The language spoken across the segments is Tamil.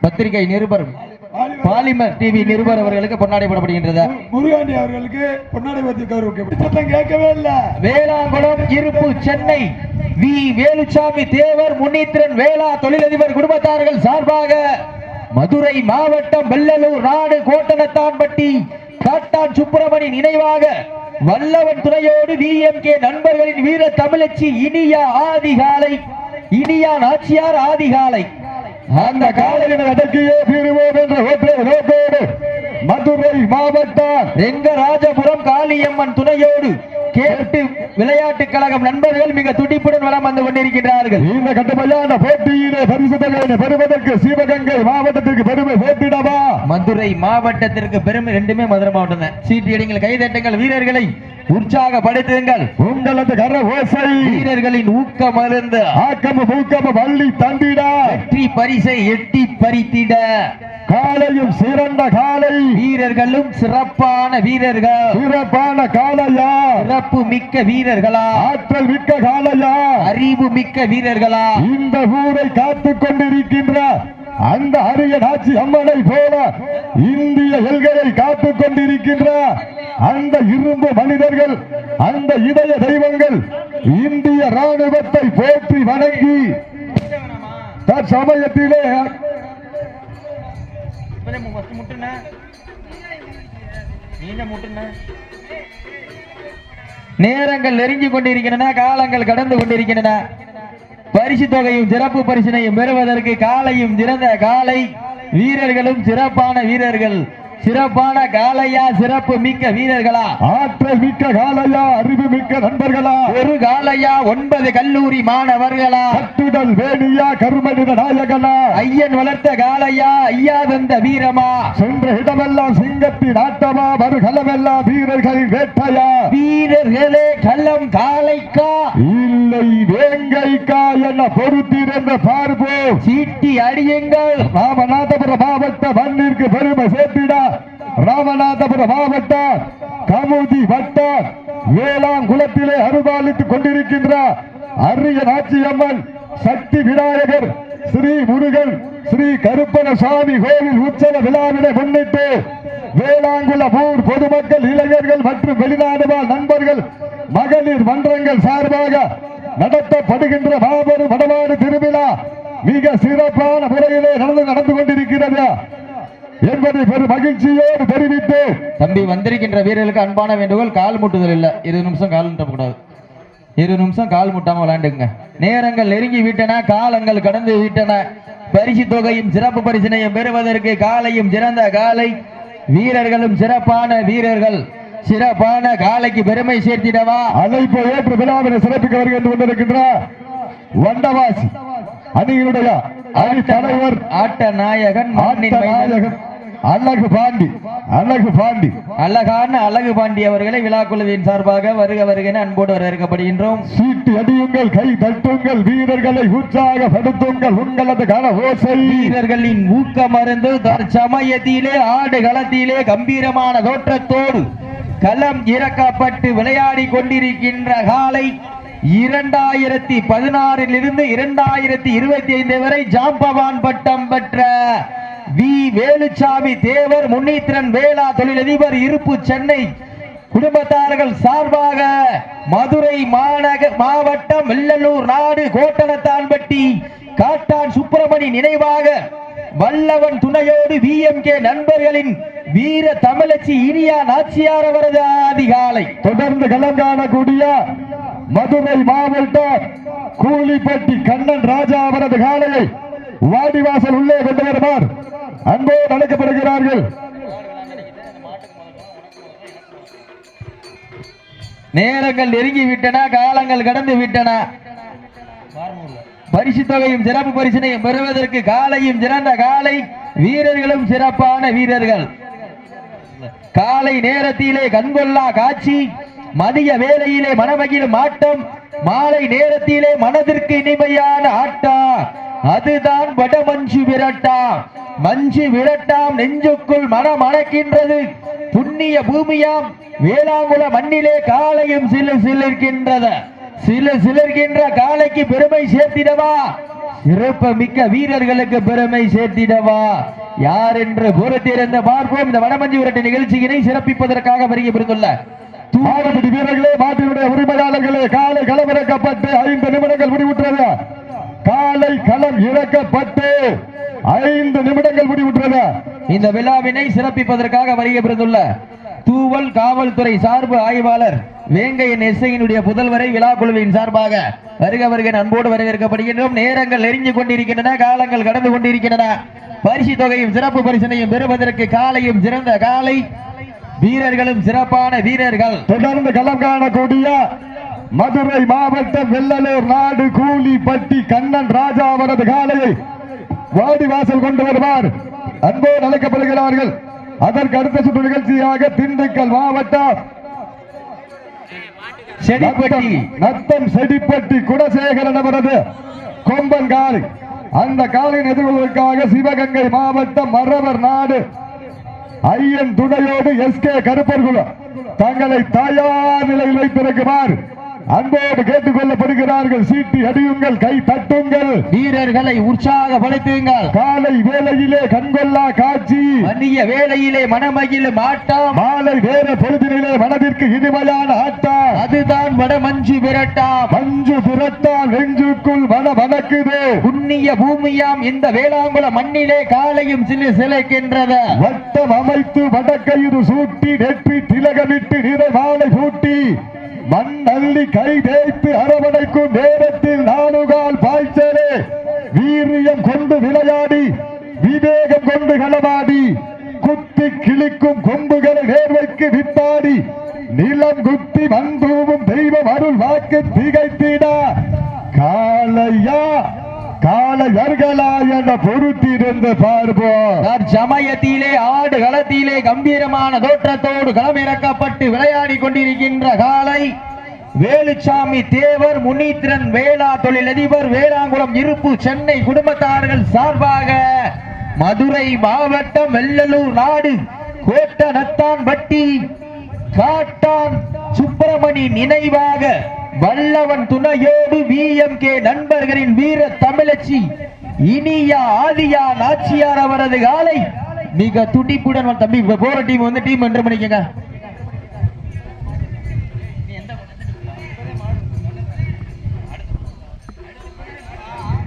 பத்திரிகை நிருபர் பாலிமர் டிவி நிருபர் அவர்களுக்கு பொன்னாடை போடப்படுகின்றது. முருகாண்டி அவர்களுக்கு பொன்னாடை சத்தம் கேட்கவே இல்ல. வேளாங்குளம் இருப்பு சென்னை. வி. வேலுச்சாமி தேவர் முன்னீத்திரன் வேளா தொழிலதிபர் குடும்பத்தார்கள் சார்பாக மதுரை மாவட்டம் வெள்ளலூர் நாடு கோட்டனத்தான்பட்டி காட்டான் சுப்பிரமணி நினைவாக வல்லவன் துணையோடு விஎம்கே நண்பர்களின் வீர தமிழச்சி இனியா ஆதிகாலை இனியா நாச்சியார் ஆதிகாலை. அந்த காலையினர் அடக்கியே தீருவோம் என்ற ஒற்றை நோக்கோடு மதுரை மாவட்டம் ரெங்கராஜபுரம் காளியம்மன் துணையோடு கேட்டு விளையாட்டுக் கழகம் நண்பர்கள் மிக துடிப்புடன் வலம் வந்து கொண்டிருக்கின்றார்கள். இந்த கட்டுமையான போட்டியிலே பரிசு தொகையினை பெறுவதற்கு சிவகங்கை மாவட்டத்திற்கு பெருமை சேர்த்திடவா மதுரை மாவட்டத்திற்கு பெருமை ரெண்டுமே மதுரை மாவட்டம் தான். சீட்டு அடிங்கள் கைதட்டுங்கள் வீரர்களை உற்சாகப்படுத்துங்கள். உங்களது கர ஓசை. வீரர்களின் ஊக்கம் அருந்து. ஆக்கம மூக்கம வள்ளி தந்திடா. வெற்றி பரிசை எட்டி பறித்திட. காலையும் சிறந்த காலை. வீரர்களும் சிறப்பான வீரர்கள். சிறப்பான காலையா? சிறப்பு மிக்க வீரர்களா? ஆற்றல் மிக்க காலையா? அறிவு மிக்க வீரர்களா? இந்த ஊரை காத்துக் கொண்டிருக்கின்ற அந்த அரிய நாச்சி அம்மனை போல இந்திய எல்கையை காத்துக் கொண்டிருக்கின்ற அந்த இரும்பு மனிதர்கள் அந்த இதய தெய்வங்கள் இந்திய ராணுவத்தை போற்றி வணங்கி தற்சமயத்திலே நேரங்கள் நெருங்கி கொண்டிருக்கின்றன காலங்கள் கடந்து கொண்டிருக்கின்றன. பரிசு தொகையும் சிறப்பு பரிசினையும் பெறுவதற்கு காலையும் சிறந்த காலை வீரர்களும் சிறப்பான வீரர்கள். சிறப்பான காலையா சிறப்பு மிக்க வீரர்களா? ஆற்றல் மிக்க காலையா அறிவு மிக்க நண்பர்களா? ஒரு காலையா ஒன்பது கல்லூரி மாணவர்களா? கட்டுடல் வேணியா கருமனித நாயகனா? ஐயன் வளர்த்த காலையா ஐயா தந்த வீரமா? சென்ற இடமெல்லாம் சிங்கத்தின் ஆட்டமா வருகளமெல்லாம் வீரர்களின் வேட்டையா? வீரர்களே கள்ளம் காலைக்கா இல்லை வேங்கைக்கா என பொறுத்திருந்த பார்ப்போம். சீட்டி அடியுங்கள். ராமநாதபுரம் மாவட்ட மண்ணிற்கு பெருமை சேர்த்திட. ராமநாதபுரம் மாவட்டம் கமுதி வட்ட வேளாங்குளத்திலே அருபாலித்துக் கொண்டிருக்கின்ற அரிய நாச்சியம்மன் சக்தி விநாயகர் ஸ்ரீ முருகன் ஸ்ரீ கருப்பணசாமி கோவில் உற்சவ விழாவினை முன்னிட்டு வேளாங்குள ஊர் பொதுமக்கள் இளைஞர்கள் மற்றும் வெளிநாடு வாழ் நண்பர்கள் மகளிர் மன்றங்கள் சார்பாக நடத்தப்படுகின்ற மாபெரும் வடமாடு திருவிழா மிக சிறப்பான முறையிலே நடந்து நடந்து கொண்டிருக்கிறது. என்பதை பெரும் மகிழ்ச்சியோடு தெரிவித்து தம்பி வந்திருக்கின்ற வீரர்களுக்கு அன்பான வேண்டுகோள் கால் முட்டுதல் இல்ல. இருபது நிமிஷம் கால் முட்டக்கூடாது இருபது நிமிஷம் கால் முட்டாம விளையாண்டுங்க நேரங்கள் நெருங்கி விட்டன காலங்கள் கடந்து விட்டன. பரிசு தொகையும் சிறப்பு பரிசினையும் பெறுவதற்கு காலையும் சிறந்த காலை. வீரர்களும் சிறப்பான வீரர்கள். சிறப்பான காலைக்கு பெருமை சேர்த்திடவா? அழைப்பு ஏற்று விழாவினை சிறப்பிக்க வருகின்ற கொண்டிருக்கின்ற வண்டவாசி அணியினுடைய அணி தலைவர் ஆட்ட நாயகன் ஆட்ட. நாயகன். அழகு பாண்டி அழகு பாண்டி. அழகான அழகு பாண்டி அவர்களை விழாக்குழுவின் சார்பாக வருக வருகென அன்போடு வரவேற்கப்படுகின்றோம். சீட்டு அடியுங்கள் கை தட்டுங்கள் வீரர்களை உற்சாகப்படுத்துங்கள் உங்களது கன ஓசை. வீரர்களின் ஊக்கமருந்து தற்சமயத்திலே ஆடு களத்திலே கம்பீரமான தோற்றத்தோடு களம் இறக்கப்பட்டு விளையாடி கொண்டிருக்கின்ற காலை இரண்டாயிரத்தி பதினாறில் இருந்து இரண்டாயிரத்தி இருபத்தி ஐந்து வரை ஜாம்பவான் பட்டம் பெற்ற வி. வேலுச்சாமி தேவர் முன்னீத்திரன் வேளா தொழிலதிபர் இருப்பு சென்னை. குடும்பத்தார்கள் சார்பாக மதுரை மாநக மாவட்டம் வெள்ளலூர் நாடு கோட்டனத்தான்பட்டி காட்டான் சுப்பிரமணி நினைவாக வல்லவன் துணையோடு விஎம்கே நண்பர்களின் வீர தமிழச்சி இனியா நாச்சியார் அவரது அதிகாலை. தொடர்ந்து களம் காணக்கூடிய மதுரை மாவட்டம் கூலிப்பட்டி கண்ணன் ராஜா அவரது காலையை வாடிவாசல் உள்ளே கொண்டு வருவார். அன்போடு அழைக்கப்படுகிறார்கள். நேரங்கள் நெருங்கி விட்டன காலங்கள் கடந்து விட்டன பரிசு தொகையும் சிறப்பு பரிசினையும் பெறுவதற்கு காலையும் சிறந்த காலை வீரர்களும் சிறப்பான வீரர்கள். காலை நேரத்திலே கண்கொள்ளா காட்சி மதிய வேலையிலே மனமகிழும் ஆட்டம் மாலை நேரத்திலே மனதிற்கு இனிமையான ஆட்டா. அதுதான் வடமஞ்சு விரட்டா. மஞ்சு விரட்டாம் நெஞ்சுக்குள் மனம் அணக்கின்றது புண்ணிய பூமியாம் வேளாங்குள மண்ணிலே காலையும் சிலு சிலிர்க்கின்றது. சிலு சிலிர்க்கின்ற காலைக்கு பெருமை சேர்த்திடவா? சிறப்பு மிக்க வீரர்களுக்கு பெருமை சேர்த்திடவா? யார் என்று பொறுத்திருந்த பார்ப்போம். இந்த வடமஞ்சி விரட்டு நிகழ்ச்சியினை சிறப்பிப்பதற்காக வருகை புரிந்துள்ள மாடுபிடி வீரர்களே மாட்டினுடைய உரிமையாளர்களே காலை களம் இறக்கப்பட்டு ஐந்து நிமிடங்கள் முடிவுற்றது. காலை களம் இறக்கப்பட்டு ஐந்து நிமிடங்கள் முடிவுற்றது. இந்த விழாவினை சிறப்பிப்பதற்காக வருகை தூவல் காவல்துறை சார்பு ஆய்வாளர் வேங்கையன் எஸ்ஐயினுடைய புதல்வரை விழா குழுவின் சார்பாக வருக வருக அன்போடு வரவேற்கப்படுகின்றோம். நேரங்கள் நெருங்கி கொண்டிருக்கின்றன காலங்கள் கடந்து கொண்டிருக்கின்றன. பரிசு தொகையும் சிறப்பு பரிசனையும் பெறுவதற்கு காலையும் சிறந்த காலை. வீரர்களும் சிறப்பான வீரர்கள். தொடர்ந்து களம் காணக்கூடிய மதுரை மாவட்டம் வெள்ளலூர் நாடு கூலிப்பட்டி கண்ணன் ராஜா அவரது காலையை வாடி வாசல் கொண்டு வருவார். அன்போடு அழைக்கப்படுகிறார்கள். அதற்கு அடுத்த சுற்று நிகழ்ச்சியாக திண்டுக்கல் மாவட்டம். செடிப்பட்டி. நத்தம் செடிப்பட்டி குடசேகரன் அவரது கொம்பன் காலை அந்த காலையின் எதிர்கொள்வதற்காக சிவகங்கை மாவட்டம் மறவர் நாடு. ஐயன் துணையோடு எஸ் கே கருப்பர்குல தங்களை தயார் நிலையில் வைத்திருக்குமாறு அன்போடு கேட்டுக் கொள்ளப்படுகிறார்கள் சீட்டி அடியுங்கள் கை தட்டுங்கள். வீரர்களை உற்சாகப்படுத்துங்கள். காலை வேளையிலே கண்கொள்ளா காட்சி. மன்னிய வேளையிலே மனமகிழும் ஆட்டம். மாலை வேற பொழுதினிலே மனதிற்கு இனிமையான ஆட்டம். அதுதான் வடமஞ்சு விரட்டாம். மஞ்சு புறத்தால் நெஞ்சுக்குள் மன மணக்குது புண்ணிய பூமியாம் இந்த வேளாங்குள மண்ணிலே காலையும் சிலு சிலைக்கின்றது. வட்டம் அமைத்து வடக்கயிறு சூட்டி நெற்றி திலகமிட்டு நிறை மாலை பூட்டி மண் அள்ளி கை தேய்த்து அரவணைக்கும் நேரத்தில் நானுகால் பாய்ச்சலே. வீரியம் கொண்டு விளையாடி விவேகம் கொண்டு களமாடி குத்தி கிழிக்கும் கொம்புகளை நேர்வைக்கு வித்தாடி நிலம் குத்தி மந்தூவும் தெய்வம் அருள் வாக்கு திகைத்திட. காலையா காலையர்களா பொருத்தி பொறுத்திருந்து பார்ப்போம். சமயத்திலே ஆடு களத்திலே கம்பீரமான தோற்றத்தோடு களமிறக்கப்பட்டு விளையாடி கொண்டிருக்கின்ற காலை வேலுச்சாமி தேவர் முனீத்திரன் வேளா தொழிலதிபர் வேளாங்குளம் இருப்பு சென்னை குடும்பத்தார்கள் சார்பாக மதுரை மாவட்டம் வெள்ளலூர் நாடு கோட்ட நத்தான் பட்டி காட்டான் சுப்பிரமணி நினைவாக வல்லவன் துணையோடு விஎம்கே நண்பர்களின் வீர தமிழச்சி இனியா ஆதியா நாச்சியார் அவரது காலை மிக துடிப்புடன் தம்பி போற டீம் வந்து டீம் என்று பண்ணிக்கங்க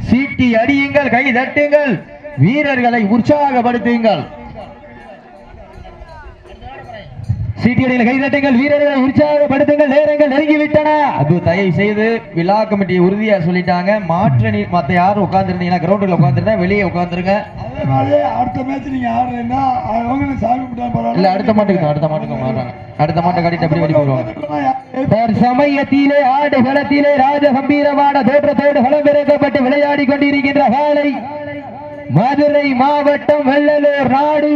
சீட்டி அடியுங்கள் கை தட்டுங்கள் வீரர்களை உற்சாகப்படுத்துங்கள். சீட்டியடியில் கைதட்டுங்கள் வீரர்களை உற்சாகப்படுத்துங்கள் நேரங்கள் நெருங்கிவிட்டன. அது தயவு செய்து விழா கமிட்டி உறுதியா சொல்லிட்டாங்க. மாற்ற நீ மத்த யாரும் உட்கார்ந்துருந்தீங்கன்னா கிரவுண்டில் உட்காந்துருந்தா வெளியே உட்காந்துருங்க அதனாலே அடுத்த மேட்ச் நீங்க ஆடுறீங்கன்னா இல்ல அடுத்த மாட்டுக்கு அடுத்த மாட்டுக்கு மாறுறாங்க அடுத்த மாட்டை கட்டிட்டு அப்படி வெளியே போடுவாங்க சமயத்திலே ஆடு களத்திலே ராஜ கம்பீரமான தோற்றத்தோடு களமிறக்கப்பட்டு விளையாடி கொண்டிருக்கின்ற காலை மதுரை மாவட்டம் வெள்ளலூர் நாடு.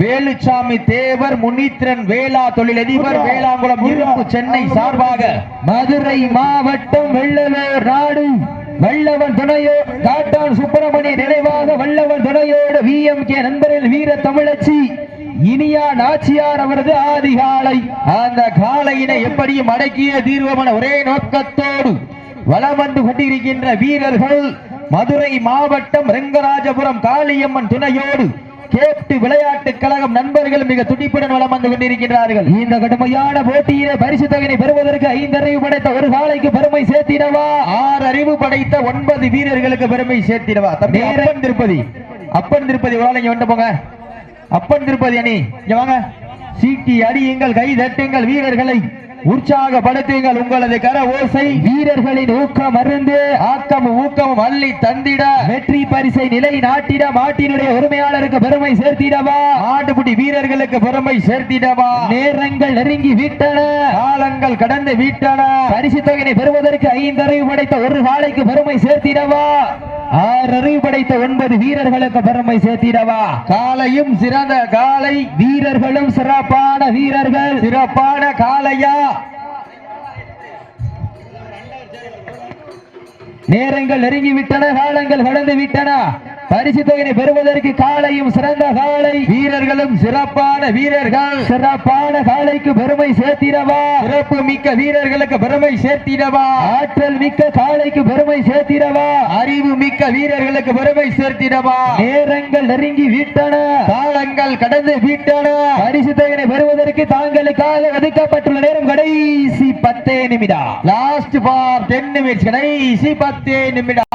வேலுச்சாமி தேவர் முனீத்திரன் வேளா தொழிலதிபர் வேளாங்குளம் இருப்பு சென்னை சார்பாக மதுரை மாவட்டம் வெள்ளலூர் நாடு. வல்லவன் துணையோ காட்டான் சுப்பிரமணிய நினைவாக வல்லவன் துணையோடு வி எம் கே நண்பரில் வீர தமிழச்சி. இனியா நாச்சியார் அவரது ஆதிகாலை அந்த காலையினை எப்படியும் அடக்கிய தீர்வமன ஒரே நோக்கத்தோடு வலம் வந்து கொண்டிருக்கின்ற வீரர்கள் மதுரை மாவட்டம் ரெங்கராஜபுரம் காளியம்மன் துணையோடு கேட்டு விளையாட்டு கழகம் நண்பர்கள் மிக துடிப்புடன் வலம் வந்து கொண்டிருக்கிறார்கள் இந்த கடுமையான போட்டியிலே பரிசு தொகையை பெறுவதற்கு ஐந்து அறிவு படைத்த ஒரு காலைக்கு பெருமை சேர்த்திடவா? ஆறு அறிவு படைத்த ஒன்பது வீரர்களுக்கு பெருமை சேர்த்திடவா? அப்பன் திருப்பதி. அப்பன் திருப்பதி ஒரு இங்க வந்து போங்க. அப்பன் திருப்பதி அணி இங்க வாங்க. சீட்டி அடியுங்கள் கை தட்டுங்கள் வீரர்களை. உற்சாகப்படுத்துங்கள் உங்களது கர ஓசை. வீரர்களின் ஊக்கம் அருந்து ஆக்கம் ஊக்கமும் அள்ளி தந்திட. வெற்றி பரிசை நிலை நாட்டிட மாட்டினுடைய உரிமையாளருக்கு பெருமை சேர்த்திடவா? ஆட்டுக்குட்டி வீரர்களுக்கு பெருமை சேர்த்திடவா? நேரங்கள் நெருங்கி விட்டன. காலங்கள் கடந்து விட்டன. பரிசு தொகையை பெறுவதற்கு ஐந்து அறிவு படைத்த ஒரு காலைக்கு பெருமை சேர்த்திடவா? ஆறு அறிவு படைத்த ஒன்பது வீரர்களுக்கு பெருமை சேர்த்திடவா? காலையும் சிறந்த காலை. வீரர்களும் சிறப்பான வீரர்கள். சிறப்பான காலையா? நேரங்கள் நெருங்கி விட்டன காலங்கள் கடந்து விட்டன. பரிசு தொகையை பெறுவதற்கு காலையும் சிறந்த காலை வீரர்களும் சிறப்பான வீரர்கள். சிறப்பான காலைக்கு பெருமை சேர்த்திடவா? சிறப்பு மிக்க வீரர்களுக்கு பெருமை சேர்த்திடவா? ஆற்றல் மிக்க காலைக்கு பெருமை சேர்த்திடவா? அறிவு மிக்க வீரர்களுக்கு பெருமை சேர்த்திடவா? நேரங்கள் நெருங்கி விட்டன. காலங்கள் கடந்து விட்டன. பரிசு தொகையை பெறுவதற்கு தாங்களுக்காக ஒதுக்கப்பட்டுள்ள நேரம் கடைசி பத்தே நிமிடம். லாஸ்ட் ஃபார் டென் நிமிட்ஸ் கடைசி பத்தே நிமிடம்.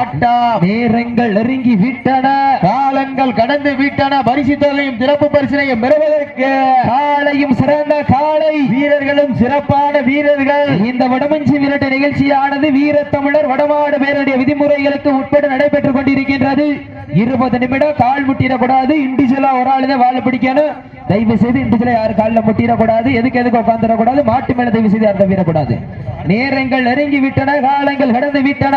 நேரங்கள் நெருங்கி விட்டன. காலங்கள் கடந்து விட்டன. பரிசு தொகையும் சிறப்பு பரிசனையும் பெறுவதற்கு காலையும் சிறந்த காலை வீரர்களும் சிறப்பான வீரர்கள். இந்த வடமஞ்சி விரட்டு நிகழ்ச்சியானது வீர தமிழர் வடமாடு பேருடைய விதிமுறைகளுக்கு உட்பட்டு நடைபெற்றுக் கொண்டிருக்கின்றது. இருபது நிமிடம் கால் முட்டிடக்கூடாது. இண்டிவிஜுவலா ஒரு ஆளு தான் வாழ பிடிக்கணும். தயவு செய்து இண்டிவிஜுவலா யாரும் காலில் முட்டிடக்கூடாது. எதுக்கு எதுக்கு உட்காந்துடக்கூடாது மாட்டு மேல தயவு செய்து யாரும் வீரக்கூடாது நேரங்கள் நெருங்கி விட்டன. காலங்கள் கடந்து விட்டன.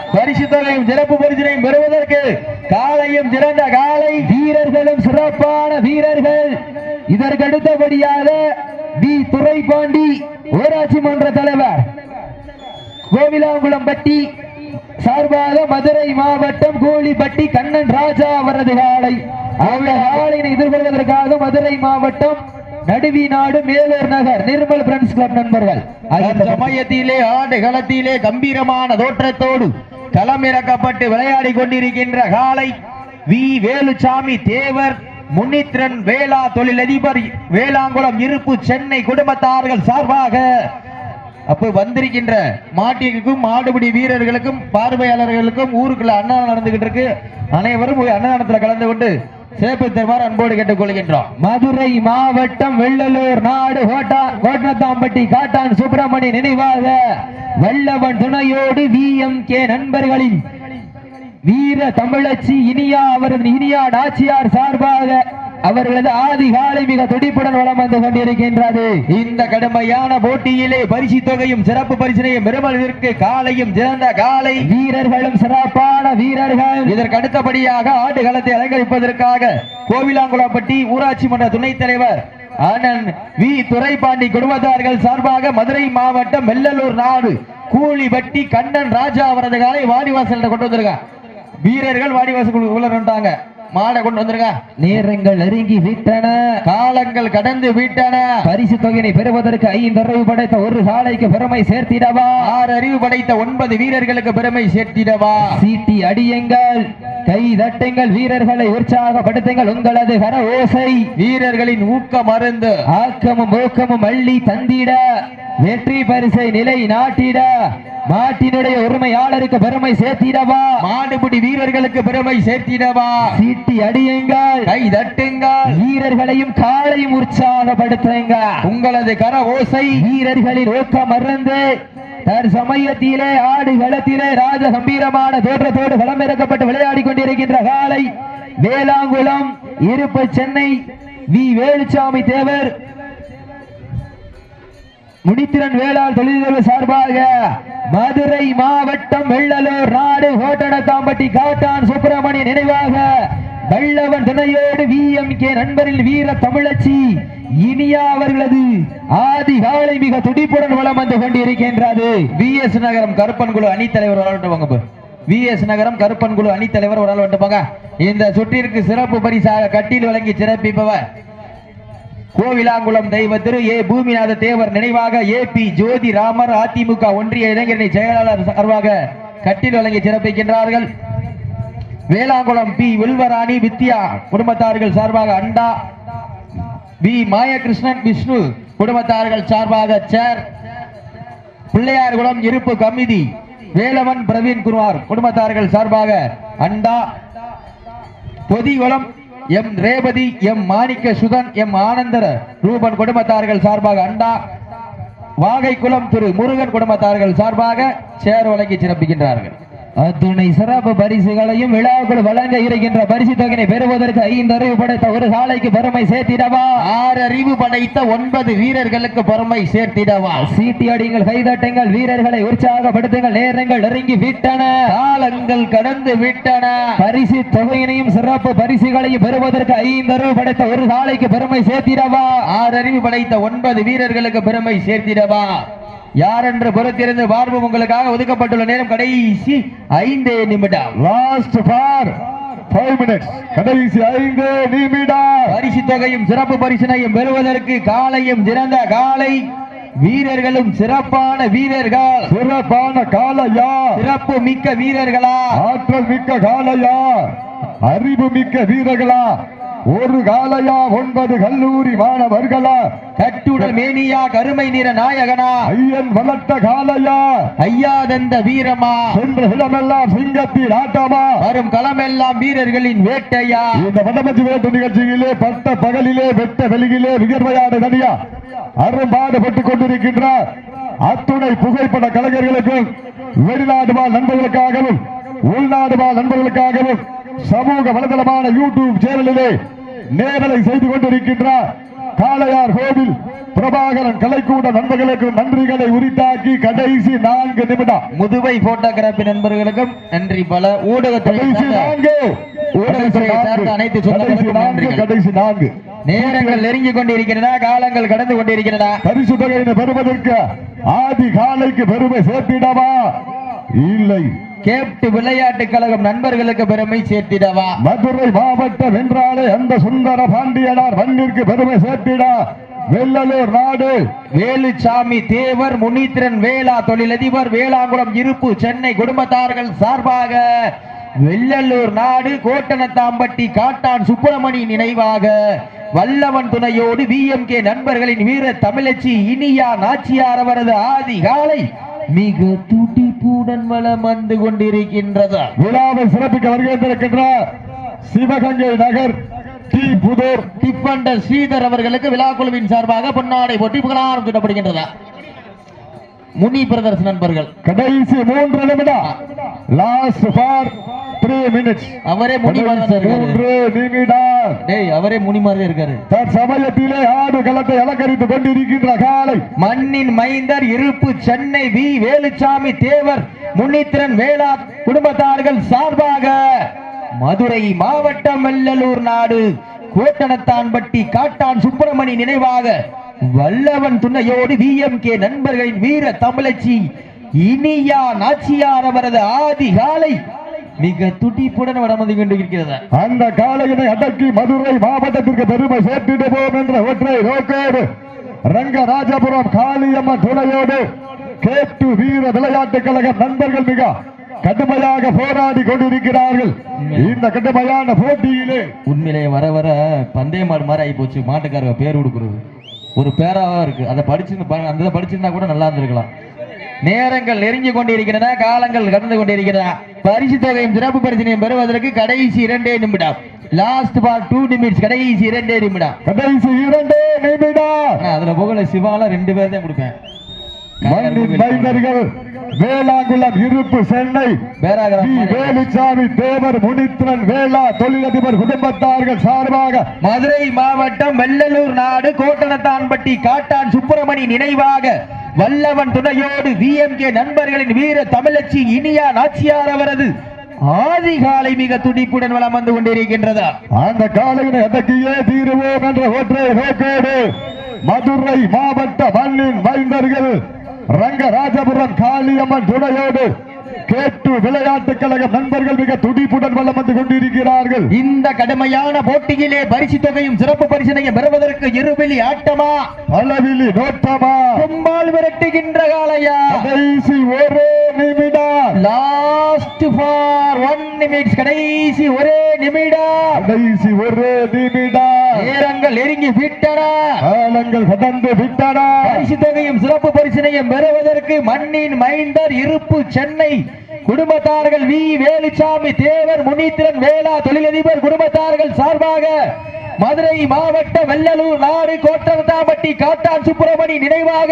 பரிசுத்தலையும் சிறப்பு பரிசினையும் பெறுவதற்கு காலையும் சிறந்த காலை. வீரர்களும் சிறப்பான வீரர்கள். இதற்கடுத்தபடியாக வி. துறைபாண்டி ஊராட்சி மன்ற தலைவர். கோவிலாங்குளம் பட்டி சார்பாக மதுரை மாவட்டம் கோழிப்பட்டி கண்ணன் ராஜா அவரது காலை. அவருடைய காலையினை எதிர்கொள்வதற்காக மதுரை மாவட்டம் நடுவி நாடு மேலூர் நகர் நிர்மல் பிரண்ட்ஸ் கிளப் நண்பர்கள். சமயத்திலே ஆண்டு களத்திலே கம்பீரமான தோற்றத்தோடு களமிறக்கப்பட்டு விளையாடி கொண்டிருக்கின்ற காலை வி. வேலுசாமி தேவர் முன்னித்ரன் வேளா தொழிலதிபர் வேளாங்குளம் இருப்பு சென்னை குடும்பத்தார்கள் சார்பாக அப்ப வந்திருக்கின்ற மாட்டிற்கும் மாடுபிடி வீரர்களுக்கும் பார்வையாளர்களுக்கும் ஊருக்குள்ள அன்னதானம் நடந்துகிட்டு இருக்கு. அனைவரும் அன்னதானத்தில் அன்னதானத்துல கலந்து கொண்டு சேப்பு தருமாறு அன்போடு கேட்டுக் கொள்கின்றோம் மதுரை மாவட்டம் வெள்ளலூர் நாடு கோட்டா கோட்டத்தாம்பட்டி காட்டான் சுப்பிரமணி நினைவாக வல்லவன் துணையோடு வி எம் கே நண்பர்களின் வீர தமிழச்சி இனியா அவரது இனியா நாச்சியார் சார்பாக அவர்களது ஆதிகாலை மிக துடிப்புடன் வளம் வந்து கொண்டிருக்கின்றது. இந்த கடுமையான போட்டியிலே பரிசு தொகையும் சிறப்பு பரிசினையும் பெறுவதற்கு காலையும் சிறந்த காலை வீரர்களும் சிறப்பான வீரர்கள். இதற்கு அடுத்தபடியாக ஆட்டு களத்தை அலங்கரிப்பதற்காக கோவிலாங்குளப்பட்டி ஊராட்சி மன்ற துணைத் தலைவர் அண்ணன் வி. துரைபாண்டி குடும்பத்தார்கள் சார்பாக மதுரை மாவட்டம் வெள்ளலூர் நாடு கூலிபட்டி கண்ணன் ராஜா அவரது காலை வாடிவாசல் கொண்டு வந்திருக்காங்க. வீரர்கள் வாடிவாசல் உள்ள வந்துட்டாங்க மாடை கொண்டு வந்துருங்க நேரங்கள் நெருங்கி விட்டன. காலங்கள் கடந்து விட்டன. பரிசு தொகையினை பெறுவதற்கு ஐந்து அறிவு படைத்த ஒரு சாலைக்கு பெருமை சேர்த்திடவா? ஆறு அறிவு படைத்த ஒன்பது வீரர்களுக்கு பெருமை சேர்த்திடவா? சீட்டி அடியுங்கள். கை தட்டுங்கள். வீரர்களை உற்சாகப்படுத்துங்கள். உங்களது கர ஓசை. வீரர்களின் ஊக்க மருந்து ஆக்கமும் ஊக்கமும் அள்ளி தந்திட. வெற்றி பரிசை நிலை நாட்டிட. மாட்டினுடைய உரிமையாளருக்கு பெருமை சேர்த்திடவா? மாடுபிடி வீரர்களுக்கு பெருமை சேர்த்திடவா? சீட்டி அடியுங்கள். கை தட்டுங்கள். வீரர்களையும் காலையும் உற்சாகப்படுத்துங்க. உங்களது கர ஓசை. வீரர்களின் ஊக்கம் மறந்து தற்சமயத்திலே ஆடு களத்திலே ராஜ கம்பீரமான தோற்றத்தோடு களமிறக்கப்பட்டு விளையாடி கொண்டிருக்கின்ற காலை வேளாங்குளம் இருப்பு சென்னை வி. வேலுச்சாமி தேவர் முடித்திறன் வேளாண் தொழில்கள் சார்பாக மதுரை மாவட்டம் வெள்ளலூர் நாடு கோட்டடத்தாம்பட்டி காட்டான் சுப்பிரமணிய நினைவாக வல்லவன் துணையோடு வி எம் கே நண்பரில் வீர தமிழச்சி இனியா அவர்களது ஆதி காலை மிக துடிப்புடன் வளம் வந்து கொண்டிருக்கின்றது. வி எஸ் நகரம் கருப்பன் குழு அணித்தலைவர் வரட்டுவாங்க வி எஸ் நகரம் கருப்பன் குழு அணித்தலைவர் ஒரு ஆள் வந்துப்பாங்க இந்த சுற்றிற்கு சிறப்பு பரிசாக கட்டில் வழங்கி சிறப்பிப்பவர் கோவிலாங்குளம் தெய்வ திரு ஏ பூமிநாத தேவர் நினைவாக ஏ பி ஜோதி ராமர் அதிமுக ஒன்றிய இளைஞரணி செயலாளர் சார்பாக கட்டில் வழங்கி சிறப்பிக்கின்றார்கள். வேளாங்குளம் பி வில்வராணி வித்யா குடும்பத்தார்கள் சார்பாக அண்டா பி மாயகிருஷ்ணன் விஷ்ணு குடும்பத்தார்கள் சார்பாக சேர் பிள்ளையார்குளம் இருப்பு கமிதி வேலவன் பிரவீன் குமார் குடும்பத்தார்கள் சார்பாக அண்டா Pothikulam M Revathi M Manikka Suthan M Anandara Rupan குடும்பத்தார்கள் சார்பாக அண்டா வாகைக்குளம் திரு முருகன் குடும்பத்தார்கள் சார்பாக சேர் வழங்கி சிறப்பிக்கின்றார்கள். அத்துணை சிறப்பு பரிசுகளையும் விழாக்குள் வழங்க இருக்கின்ற பரிசு தொகையை பெறுவதற்கு ஐந்து அறிவு படைத்த ஒரு சாலைக்கு பெருமை சேர்த்திடவா? ஆறு அறிவு படைத்த ஒன்பது வீரர்களுக்கு பெருமை சேர்த்திடவா? சீட்டி அடிங்கள் கைதட்டுங்கள் வீரர்களை உற்சாகப்படுத்துங்கள் நேரங்கள் நெருங்கி விட்டன. காலங்கள் கடந்து விட்டன. பரிசு தொகையினையும் சிறப்பு பரிசுகளையும் பெறுவதற்கு ஐந்து அறிவு படைத்த ஒரு சாலைக்கு பெருமை சேர்த்திடவா? ஆறு அறிவு படைத்த ஒன்பது வீரர்களுக்கு பெருமை சேர்த்திடவா? யார் என்று பொறுத்திருந்து பார்ப்போம் உங்களுக்காக ஒதுக்கப்பட்டுள்ள நேரம் கடைசி ஐந்தே நிமிடம். லாஸ்ட் ஃபார் ஃபைவ் மினிட்ஸ் கடைசி ஐந்து நிமிடம். பரிசு தொகையும் சிறப்பு பரிசினையும் பெறுவதற்கு காலையும் சிறந்த காலை. வீரர்களும் சிறப்பான வீரர்கள். சிறப்பான காலையா? சிறப்பு மிக்க வீரர்களா? ஆற்றல் மிக்க காலையா? அறிவு மிக்க வீரர்களா? ஒரு காலையா ஒன்பது கல்லூரி மாணவர்களா? கட்டுடல் மேனியா கருமை நிற நாயகனா? ஐயன் வளர்த்த காலையா? ஐயாதந்த வீரமா? சென்ற இடமெல்லாம் சிங்கத்தின் ஆட்டமா? வரும் களமெல்லாம் வீரர்களின் வேட்டையா? இந்த வடமஞ்சி வேட்டு நிகழ்ச்சியிலே பட்ட பகலிலே வெட்ட வெளியிலே வியர்வையான தனியா அரும்பாடுபட்டுக் கொண்டிருக்கின்றார் அத்துணை புகைப்பட கலைஞர்களுக்கும் வெளிநாடு வாழ் நண்பர்களுக்காகவும் உள்நாடு வாழ் நண்பர்களுக்காகவும் சமூக வலைதளமான யூடியூப் சேனலிலே நேரலை செய்து கொண்டிருக்கின்றார் காளையார் கோவில் பிரபாகரன் கலைக்கூட நண்பர்களுக்கு நன்றிகளை உரித்தாக்கி கடைசி நான்கு நிமிடம். முதுவை போட்டோகிராபி நண்பர்களுக்கும் நன்றி. பல சார்ந்த அனைத்து கடைசி நான்கு நேரங்கள் நெருங்கி கொண்டிருக்கின்றன காலங்கள் கடந்து கொண்டிருக்கின்றன பரிசு தொகையினை பெறுவதற்கு ஆதி காலைக்கு பெருமை சேர்த்திடவா? இல்லை. கேப்ட் விளையாட்டு கழகம் நண்பர்களுக்கு பெருமை சேர்த்திடவா? மதுரை மாவட்டம் என்றாலே அந்த சுந்தர பாண்டியனார் மண்ணிற்கு பெருமை சேர்த்திடா. வெள்ளலூர் நாடு. வேலுச்சாமி தேவர் முனீத்திரன் வேளா தொழிலதிபர் வேளாங்குளம் இருப்பு சென்னை குடும்பத்தார்கள் சார்பாக வெள்ளலூர் நாடு கோட்டனத்தாம்பட்டி காட்டான் சுப்பிரமணி நினைவாக வல்லவன் துணையோடு விஎம்கே நண்பர்களின் வீர தமிழச்சி இனியா நாச்சியார் அவரது ஆதி காலை மிக துடிப்புடன் வலம் வந்து கொண்டிருக்கின்றது. விழாவை சிறப்பிக்க வருகின்றிருக்கின்றார் சிவகங்கை நகர் டி. புதூர். டிப்பண்டர் ஸ்ரீதர் அவர்களுக்கு விழா குழுவின் சார்பாக பொன்னாடை போட்டி புகழாரம் சுட்டப்படுகின்றதா. முனி பிரதர்ஸ் நண்பர்கள். கடைசி மூன்று நிமிடம். லாஸ்ட் ஃபார் த்ரீ மினிட்ஸ் அவரே அவரே முனி மாதிரி இருக்காரு. தற்சமயத்திலே ஆடு களத்தை அலங்கரித்துக் கொண்டிருக்கின்ற காலை. மண்ணின் மைந்தர் இருப்பு சென்னை வி. வேலுச்சாமி தேவர் முன்னித்திரன் வேளா குடும்பத்தார்கள் சார்பாக மதுரை மாவட்டம் வெள்ளலூர் நாடு கோட்டனத்தான்பட்டி காட்டான் சுப்பிரமணி நினைவாக வல்லவன் துணையோடு விஎம்கே நண்பர்களின் வீர தமிழச்சி இனியா நாச்சியார் அவரது ஆதி காலை மிக துடிப்புடன் வடம் வந்து கொண்டிருக்கிறது. அந்த காலையினை அடக்கி மதுரை மாவட்டத்திற்கு பெருமை சேர்த்திடுவோம் என்ற ஒற்றை நோக்கோடு ரங்கராஜபுரம் காளியம்மன் துணையோடு கேட்டு வீர விளையாட்டுக் கழக நண்பர்கள் மிக கடுமையாக போராடி கொண்டிருக்கிறார்கள். இந்த கடுமையான போட்டியிலே உண்மையிலே வர வர பந்தய மாடு மாதிரி ஆகி போச்சு மாட்டுக்காரங்க பேர் கொடுக்குறது ஒரு பேராவா இருக்கு. அதை படிச்சிருந்து அந்த படிச்சிருந்தா கூட நல்லா இருந்திருக்கலாம். நேரங்கள் நெருங்கி கொண்டிருக்கின்றன காலங்கள் கடந்து கொண்டிருக்கின்றன பரிசு தொகையும் சிறப்பு பரிசினையும் பெறுவதற்கு கடைசி இரண்டே நிமிடம். லாஸ்ட் பார் டூ நிமிட்ஸ் கடைசி இரண்டே நிமிடம். கடைசி இரண்டு நிமிடம். அதுல புகழ சிவால ரெண்டு பேர் தான் கொடுப்பேன். மைந்தர்கள் வேளாங்குளம் இருப்பு சென்னை. பேராகரம் வி. வேலுச்சாமி தேவர் முனித்திரன் வேளா தொழிலதிபர் குடும்பத்தார்கள் சார்பாக. மதுரை மாவட்டம் வெள்ளலூர் நாடு கோட்டனத்தான்பட்டி காட்டான் சுப்பிரமணி நினைவாக. வல்லவன் துணையோடு விஎம்கே நண்பர்களின் வீர தமிழச்சி இனியா நாச்சியார் அவரது ஆதிகாலை மிக துடிப்புடன் வளம் வந்து கொண்டிருக்கின்றதா? அந்த காலையினை அடக்கியே தீருவோம் என்ற ஒற்றை நோக்கோடு மதுரை மாவட்ட மண்ணின் மைந்தர்கள் ரங்கராஜபுரம் காளியம்மன் துணையோடு கேட்டு விளையாட்டுக் கழக நண்பர்கள் மிக துடிப்புடன் வலம் வந்து கொண்டிருக்கிறார்கள். இந்த கடுமையான போட்டியிலே பரிசு தொகையும் சிறப்பு பரிசனையும் பெறுவதற்கு இருவெளி ஆட்டமா? அளவிலி நோட்டமா? கும்பால் விரட்டுகின்ற காலையா கடைசி ஒரு நிமிடம். லாஸ்ட் ஃபார் ஒன் நிமிட்ஸ் கடைசி ஒரே நிமிடம். கடைசி ஒரு நிமிடம். நேரங்கள் நெருங்கி விட்டன. காலங்கள் கடந்து விட்டன. பரிசு தொகையும் சிறப்பு பரிசினையும் பெறுவதற்கு மண்ணின் மைந்தர் இருப்பு சென்னை. குடும்பத்தார்கள் வி. வேலுச்சாமி தேவர் முனீத்திரன் வேளா தொழிலதிபர் குடும்பத்தார்கள் சார்பாக மதுரை மாவட்ட வெள்ளலூர் நாடு கோட்டரத்தாம்பட்டி காட்டான் சுப்பிரமணி நினைவாக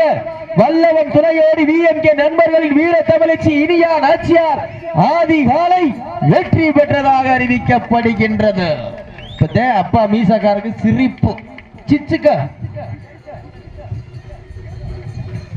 வல்லவன் துணையோடு விஎம்கே நண்பர்களின் வீர தமிழச்சி இனியா நாச்சியார் ஆதி காலை வெற்றி பெற்றதாக அறிவிக்கப்படுகின்றது. அப்பா மீசாக்காரருக்கு சிரிப்பு. சிச்சுக்க.